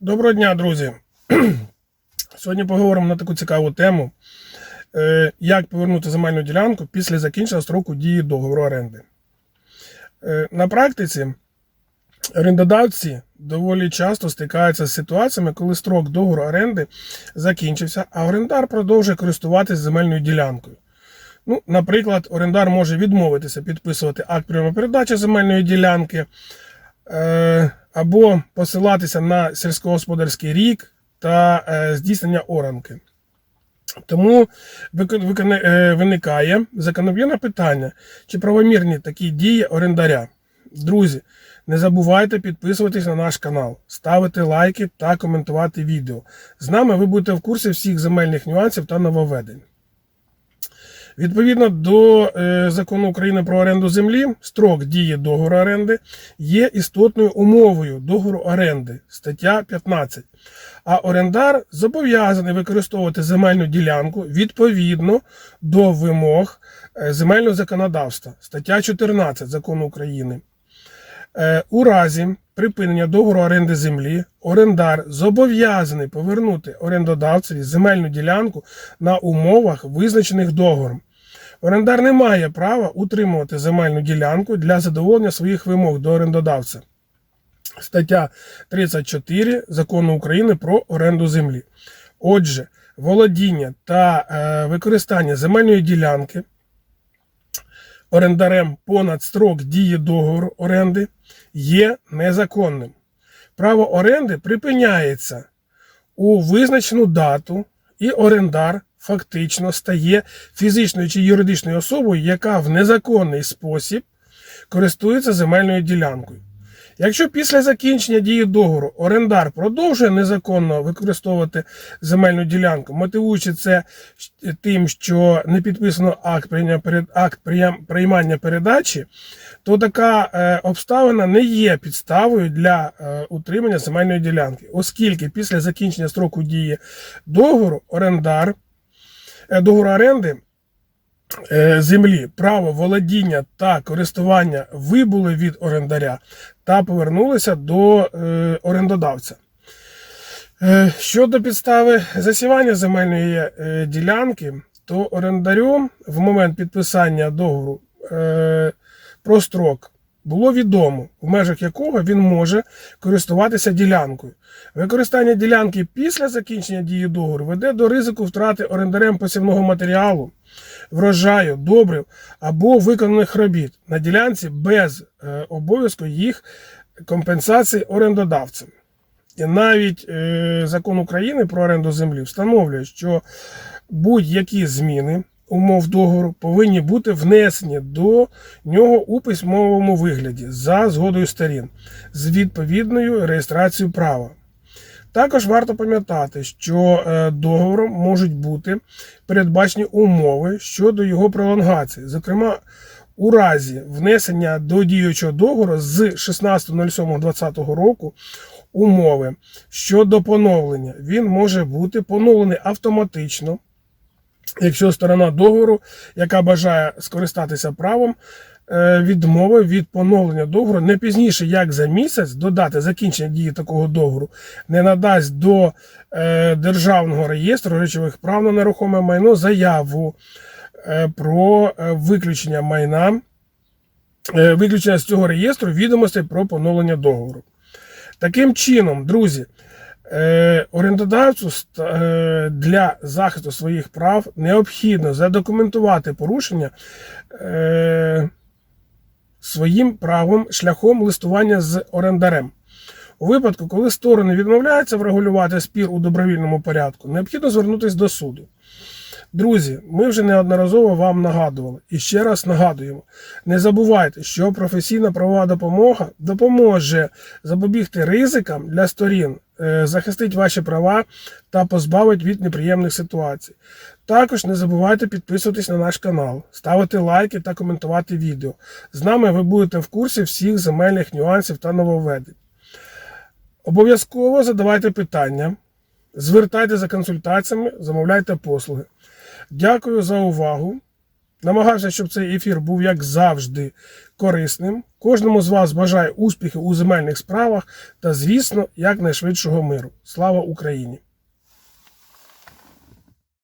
Доброго дня, друзі. Сьогодні поговоримо на таку цікаву тему, е, як повернути земельну ділянку після закінчення строку дії договору оренди. Е, На практиці орендодавці доволі часто стикаються з ситуаціями, коли строк договору оренди закінчився, а орендар продовжує користуватися земельною ділянкою. Ну, наприклад, орендар може відмовитися підписувати акт прийому-передачі земельної ділянки е, або посилатися на сільськогосподарський рік та е, здійснення оранки. Тому е, виникає закономірне питання, чи правомірні такі дії орендаря. Друзі, не забувайте підписуватись на наш канал, ставити лайки та коментувати відео. З нами ви будете в курсі всіх земельних нюансів та нововведень. Відповідно до е, закону України про оренду землі, строк дії договору оренди є істотною умовою договору оренди, стаття 15. А орендар зобов'язаний використовувати земельну ділянку відповідно до вимог е, земельного законодавства, стаття 14 закону України. Е, У разі припинення договору оренди землі орендар зобов'язаний повернути орендодавцеві земельну ділянку на умовах, визначених договором. Орендар не має права утримувати земельну ділянку для задоволення своїх вимог до орендодавця. Стаття 34 Закону України про оренду землі. Отже, володіння та е, використання земельної ділянки орендарем понад строк дії договору оренди є незаконним. Право оренди припиняється у визначену дату, і орендар фактично стає фізичною чи юридичною особою, яка в незаконний спосіб користується земельною ділянкою. Якщо після закінчення дії договору орендар продовжує незаконно використовувати земельну ділянку, мотивуючи це тим, що не підписано акт приймання передачі, то така е, обставина не є підставою для е, утримання земельної ділянки, оскільки після закінчення строку дії договору орендар договору оренди е, землі, право володіння та користування вибули від орендаря та повернулися до е, орендодавця. Е, Щодо підстави засівання земельної е, ділянки, то орендарю в момент підписання договору е, про строк було відомо, в межах якого він може користуватися ділянкою. Використання ділянки після закінчення дії договору веде до ризику втрати орендарем посівного матеріалу, врожаю, добрив або виконаних робіт на ділянці без е, обов'язку їх компенсації орендодавцем. І навіть е, закон України про оренду землі встановлює, що будь-які зміни умов договору повинні бути внесені до нього у письмовому вигляді за згодою сторін з відповідною реєстрацією права. Також варто пам'ятати, що е, договором можуть бути передбачені умови щодо його пролонгації. Зокрема, у разі внесення до діючого договору з 16.07.2020 року умови щодо поновлення, він може бути поновлений автоматично, якщо сторона договору, яка бажає скористатися правом, е, відмови від поновлення договору не пізніше, як за місяць до дати закінчення дії такого договору, не надасть до е, Державного реєстру речових прав на нерухоме майно заяву е, про виключення майна, виключення з цього реєстру відомостей про поновлення договору. Таким чином, друзі, орендодавцю е, для захисту своїх прав необхідно задокументувати порушення е, своїм правом шляхом листування з орендарем. У випадку, коли сторони відмовляються врегулювати спір у добровільному порядку, необхідно звернутися до суду. Друзі, ми вже неодноразово вам нагадували і ще раз нагадуємо: не забувайте, що професійна правова допомога допоможе запобігти ризикам для сторін, е, захистить ваші права та позбавить від неприємних ситуацій. Також не забувайте підписуватись на наш канал, ставити лайки та коментувати відео. З нами ви будете в курсі всіх земельних нюансів та нововведень. Обов'язково задавайте питання, звертайте за консультаціями, замовляйте послуги. Дякую за увагу. Намагався, щоб цей ефір був як завжди корисним. Кожному з вас бажаю успіхів у земельних справах та, звісно, якнайшвидшого миру. Слава Україні!